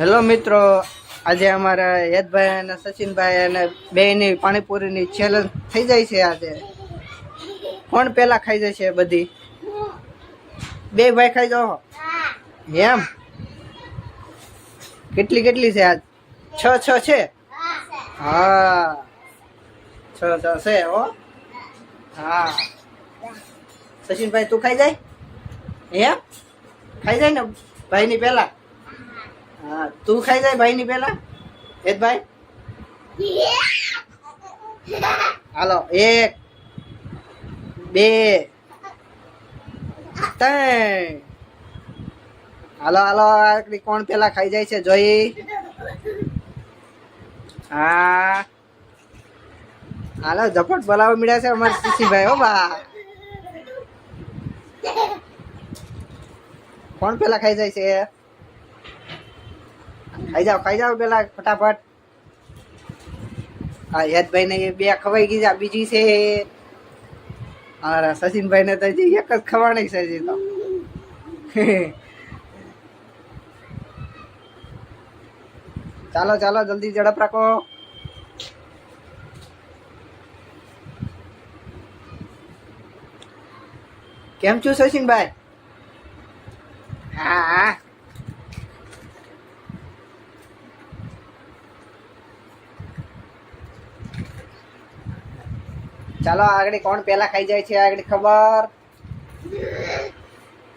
Hello મિત્રો, આજે અમારા યદભાઈ અને સચિનભાઈ અને બેની પાણીપુરીની ચેલેન્જ થઈ જાય છે આજે. કોણ પહેલાં ખાઈ જશે બધી? બે ભાઈ ખાઈ જાઓ. એમ? કેટલી કેટલી છે આજ? છ છ છે? હા. છ છ છે હો. હા. સચિનભાઈ, તું ખાઈ જાય? એમ? ખાઈ જાય ને ભાઈની પેલા હા, તું ખાઈ જાય ભાઈ ની પેલા હેતભાઈ હાલો, એક, બે, ત્રણ. હાલો હાલો કોણ પેલા ખાઈ જાય છે? જોઈ. હા. હાલો, ઝપટ બોલાવવા મળ્યા છે અમારા શીશીભાઈ, હો બા. કોણ પેલા ખાઈ જાય છે? ખાઈ જાઓ ખાઈ જાઓ પેલા ફટાફટ. હા યદભાઈ ને બે ખવાઈ ગઈ છે બીજી છે અમારા સચિનભાઈ ને તો એક જ ખવાણી છે હજી તો. ચાલો ચાલો, જલ્દી ઝડપ રાખો. કેમ છું સચિનભાઈ હા હા ચાલો, આગળ કોણ પેલા ખાઈ જાય છે, આગળ ખબર?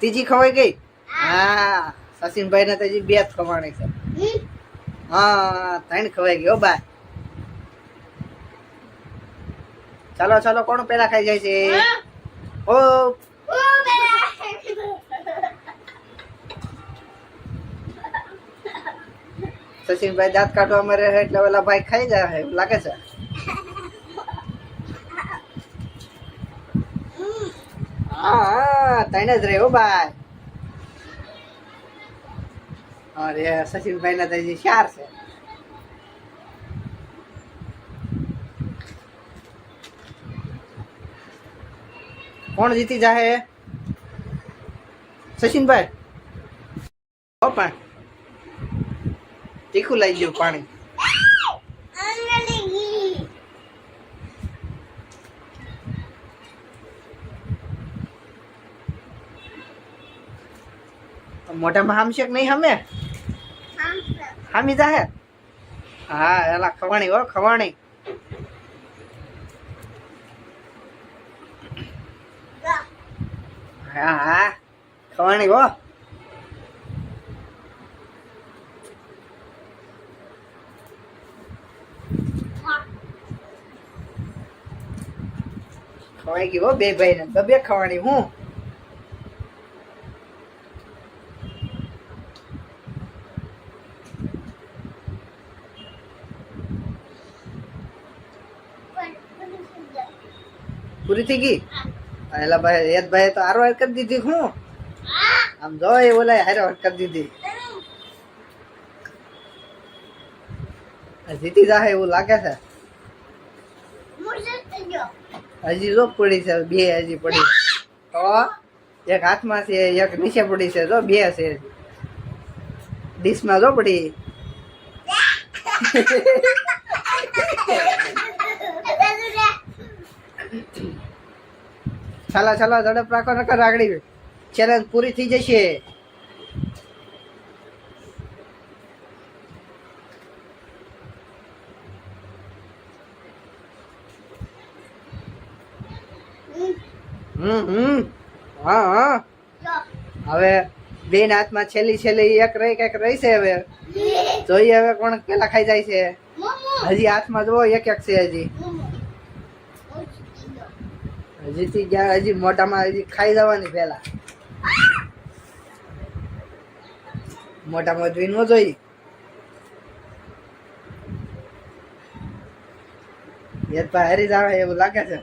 ત્રીજી ખવાઈ ગઈ? હા સચિનભાઈ ને ત્રીજી બે જ ખવાણી છે. હા, ત્રણ ખવાઈ હો, બા. ચાલો ચાલો, કોણ પેલા ખાઈ જાય છે? ઓ સચિનભાઈ દાંત કાઢવા મરે એટલે ઓલા ભાઈ ખાઈ જાય લાગે છે? હા હા જ રે હો ભાઈ. અરે સચિનભાઈ ના હજી ચાર છે. કોણ જીતી જાહે? સચિનભાઈ? ઓ પણ. તીખું લઈ ગયું પાણી. મોઢામાં હામશે કે નહીં હમે? હામી જાહે? હા, એલા ખવાણી હો, ખવાણી. હા હા, ખવાણી હો. ખવાઈ ગયો બે ભાઈ ને બે ખવાણી, હું? પૂરી થઈ ગઈ? એલા ભાઈ એક ભાઈ તો હારો હરકત કરી દીધી હું. આમ જો એ ઓલા હારો હરકત કરી દીધી. જીતી જાહે એવું લાગે છે. હજી જો પડી છે બે હજી પડી. તો એક હાથમાં છે એક નીચે પડી છે જો બે છે. ડીશમાં જો પડી. ચાલો છાલા ઝડપ રાખો નકર રાગડી ચેલેન્જ પૂરી થઈ જશે. હમ હમ. હા હા. હવે બેન હાથમાં છેલ્લી છેલ્લી એક રહી કંઈક રહી છે હવે. જોઈએ હવે કોણ પેલા ખાઈ જાય છે? હજી હાથમાં જુઓ એક એક છે હજી. હજીથી ગયા હજી મોટામાં હજી ખાઈ જવાની પેલા મોટામાં જોઈ ન જોઈ? યદપા હરી જ આવે એવું લાગે છે.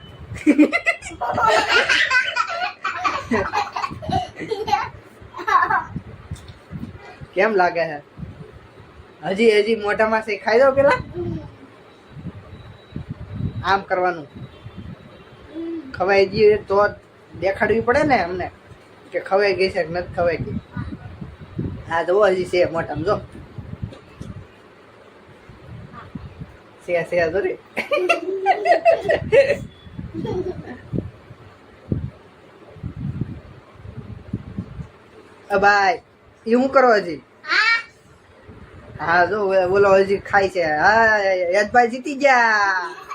કેમ લાગે છે? હજી હજી મોટામાં ખાઈ દો પેલા? આમ કરવાનું. ખવાઈ ગઈ તો દેખાડવી પડે ને અમને, કે ખવાઈ ગઈ છે કે નથી ખવાઈ ગઈ. હા, તો હજી છે મોટામાં, જો. છે છે જોરી ભાઈ એ હું કરો હજી? હા, જો બોલો હજી ખાય છે. હા યજભાઈ જીતી ગયા.